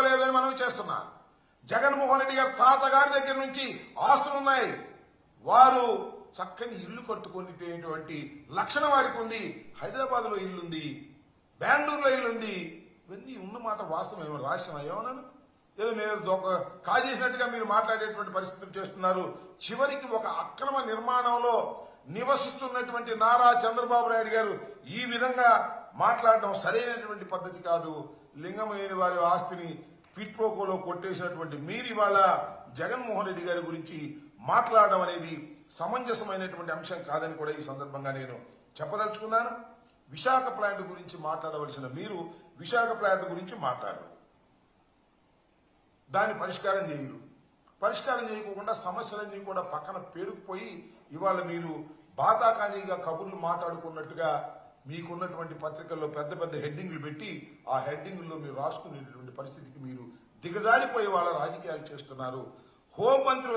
చేసుకోలేదని మనం చేస్తున్నా. జగన్మోహన్ రెడ్డి గారి తాతగారి దగ్గర నుంచి ఆస్తులున్నాయి. వారు చక్కని ఇల్లు కట్టుకునేటువంటి లక్షణం వారికి ఉంది. హైదరాబాద్లో ఇల్లుంది బెంగళూరులో ఇల్లుంది. ఇవన్నీ ఉన్న మాట వాస్తవం. ఏమో రాసినా ఏమన్నాను? ఏదో మేము దొంగ కాజేసినట్టుగా మీరు మాట్లాడేటువంటి పరిస్థితులు చేస్తున్నారు. చివరికి ఒక అక్రమ నిర్మాణంలో నివసిస్తున్నటువంటి నారా చంద్రబాబు నాయుడు గారు ఈ విధంగా మాట్లాడడం సరైనటువంటి పద్ధతి కాదు. లింగమైన వారి ఆస్తిని పిట్పోకోలో కొట్టేసినటువంటి మీరు ఇవాళ జగన్మోహన్ రెడ్డి గారి గురించి మాట్లాడడం అనేది సమంజసమైనటువంటి అంశం కాదని కూడా ఈ సందర్భంగా నేను చెప్పదలుచుకున్నాను. విశాఖ ప్లాంట్ గురించి మాట్లాడవలసిన మీరు విశాఖ ప్లాంట్ గురించి మాట్లాడరు. దాన్ని పరిష్కారం చేయరు. పరిష్కారం చేయకుండా సమస్యలన్నీ కూడా పక్కన పేరుకుపోయి ఇవాళ మీరు బాతాకానీగా కబుర్లు మాట్లాడుకున్నట్టుగా మీకున్నటువంటి పత్రికల్లో పెద్ద పెద్ద హెడ్డింగ్లు పెట్టి ఆ హెడ్డింగ్లో మీరు రాసుకునేటటువంటి పరిస్థితికి మీరు దిగజారిపోయి వాళ్ళ రాజకీయాలు చేస్తున్నారు. హోంమంత్రి